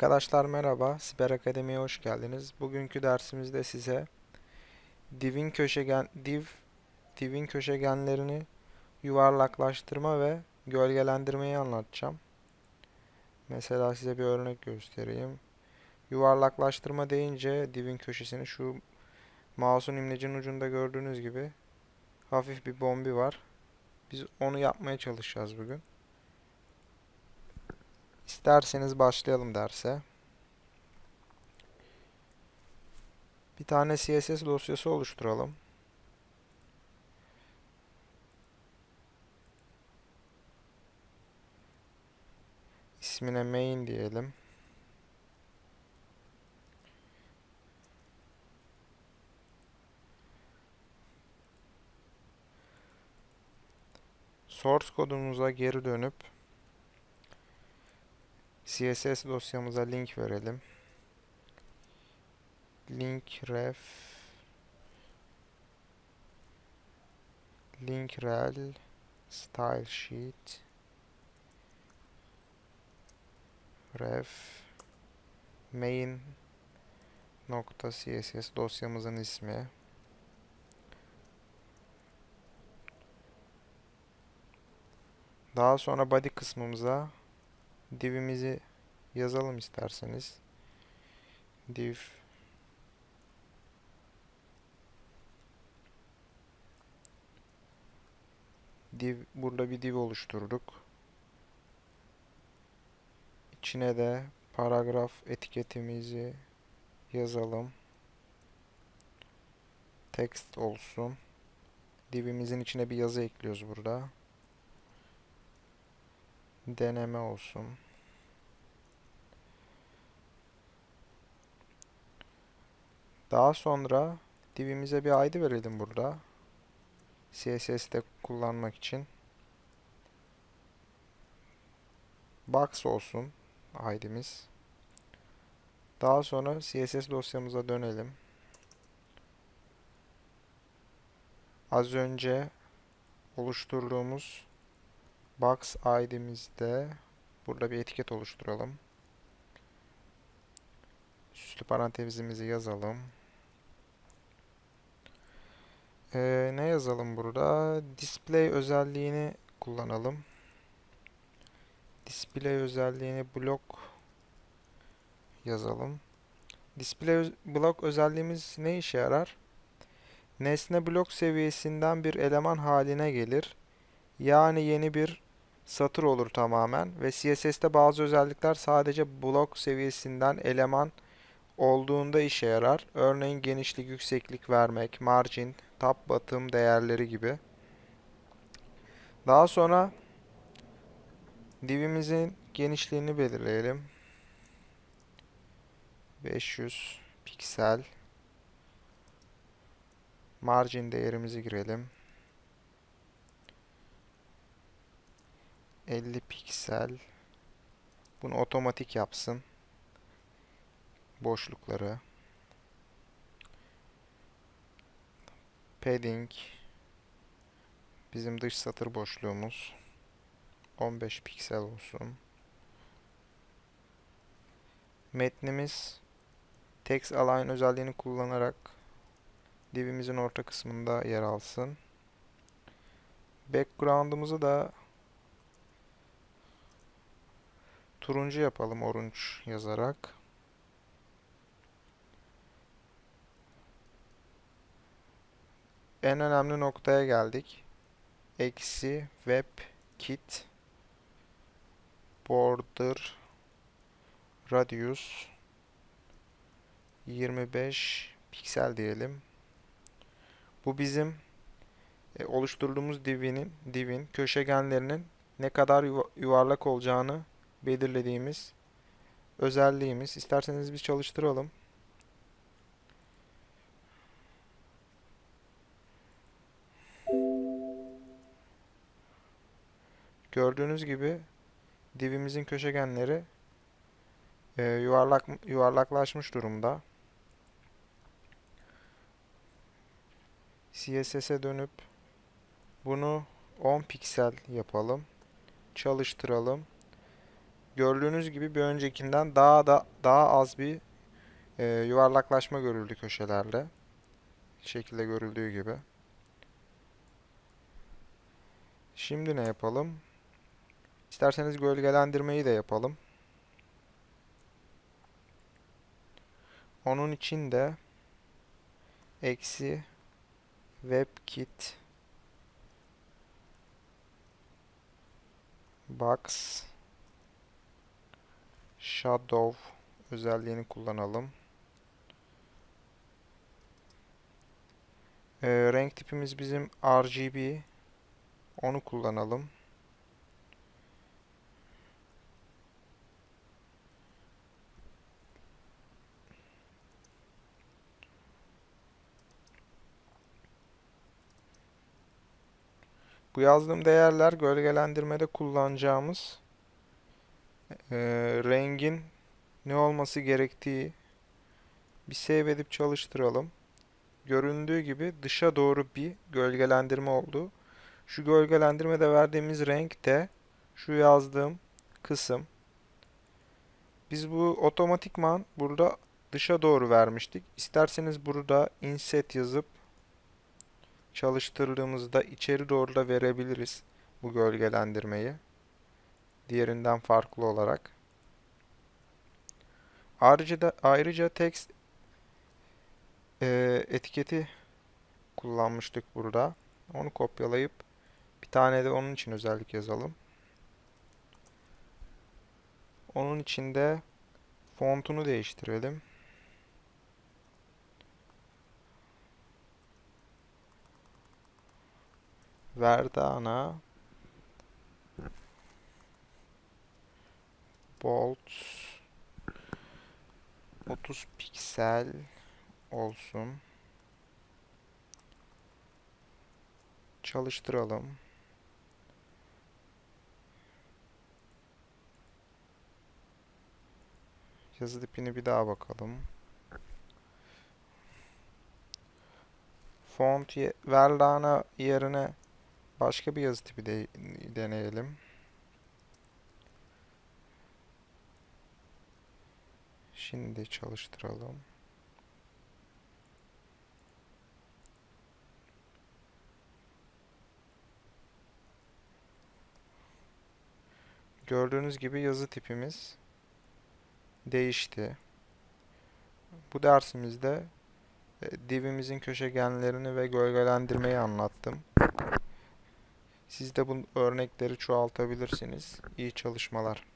Arkadaşlar merhaba, Siber Akademi'ye hoş geldiniz. Bugünkü dersimizde size divin köşegen div divin köşegenlerini yuvarlaklaştırma ve gölgelendirmeyi anlatacağım. Mesela size bir örnek göstereyim. Yuvarlaklaştırma deyince divin köşesini şu mouse'un imlecinin ucunda gördüğünüz gibi hafif bir bombi var. Biz onu yapmaya çalışacağız bugün. İsterseniz başlayalım derse. Bir tane CSS dosyası oluşturalım. İsmine main diyelim. Source kodumuza geri dönüp CSS dosyamıza link verelim. Link ref. Link rel. Style sheet. Ref. Main nokta css dosyamızın ismi. Daha sonra body kısmımıza divimizi yazalım isterseniz. Div div burada bir div oluşturduk. İçine de paragraf etiketimizi yazalım. Text olsun. Divimizin içine bir yazı ekliyoruz burada. Deneme olsun. Daha sonra divimize bir ID verelim burada. CSS'te kullanmak için. Box olsun ID'miz. Daha sonra CSS dosyamıza dönelim. Az önce oluşturduğumuz box ID'mizde burada bir etiket oluşturalım. Süslü parantezimizi yazalım. Ee, ne yazalım burada? Display özelliğini kullanalım. Display özelliğini blok yazalım. Display blok özelliğimiz ne işe yarar? Nesne blok seviyesinden bir eleman haline gelir. Yani yeni bir satır olur tamamen ve CSS'te bazı özellikler sadece blok seviyesinden eleman olduğunda işe yarar. Örneğin genişlik, yükseklik vermek, margin, top bottom değerleri gibi. Daha sonra divimizin genişliğini belirleyelim. 500 piksel. Margin değerimizi girelim. 50 piksel. Bunu otomatik yapsın. Boşlukları. Padding. Bizim dış satır boşluğumuz. 15 piksel olsun. Metnimiz text align özelliğini kullanarak divimizin orta kısmında yer alsın. Background'ımızı da turuncu yapalım orange yazarak. En önemli noktaya geldik. Eksi web kit border radius 25 piksel diyelim. Bu bizim e, oluşturduğumuz divinin divin köşegenlerinin ne kadar yuvarlak olacağını belirlediğimiz özelliğimiz. İsterseniz biz çalıştıralım. Gördüğünüz gibi divimizin köşegenleri e, yuvarlak yuvarlaklaşmış durumda. CSS'e dönüp bunu 10 piksel yapalım. Çalıştıralım. Gördüğünüz gibi bir öncekinden daha da daha az bir e, yuvarlaklaşma görüldü köşelerde. Şekilde görüldüğü gibi. Şimdi ne yapalım? İsterseniz gölgelendirmeyi de yapalım. Onun için de eksi webkit box shadow özelliğini kullanalım. Ee, renk tipimiz bizim RGB. Onu kullanalım. Bu yazdığım değerler gölgelendirmede kullanacağımız e, rengin ne olması gerektiği bir save edip çalıştıralım. Göründüğü gibi dışa doğru bir gölgelendirme oldu. Şu gölgelendirmede verdiğimiz renk de şu yazdığım kısım. Biz bu otomatikman burada dışa doğru vermiştik. İsterseniz burada inset yazıp çalıştırdığımızda içeri doğru da verebiliriz bu gölgelendirmeyi. Diğerinden farklı olarak. Ayrıca da ayrıca text e, etiketi kullanmıştık burada. Onu kopyalayıp bir tane de onun için özellik yazalım. Onun için de fontunu değiştirelim. Verdana Bold 30 piksel olsun. Çalıştıralım. Yazı tipini bir daha bakalım. Font ye Verdana yerine başka bir yazı tipi de deneyelim. Şimdi çalıştıralım. Gördüğünüz gibi yazı tipimiz değişti. Bu dersimizde e, divimizin köşegenlerini ve gölgelendirmeyi anlattım. Siz de bu örnekleri çoğaltabilirsiniz. İyi çalışmalar.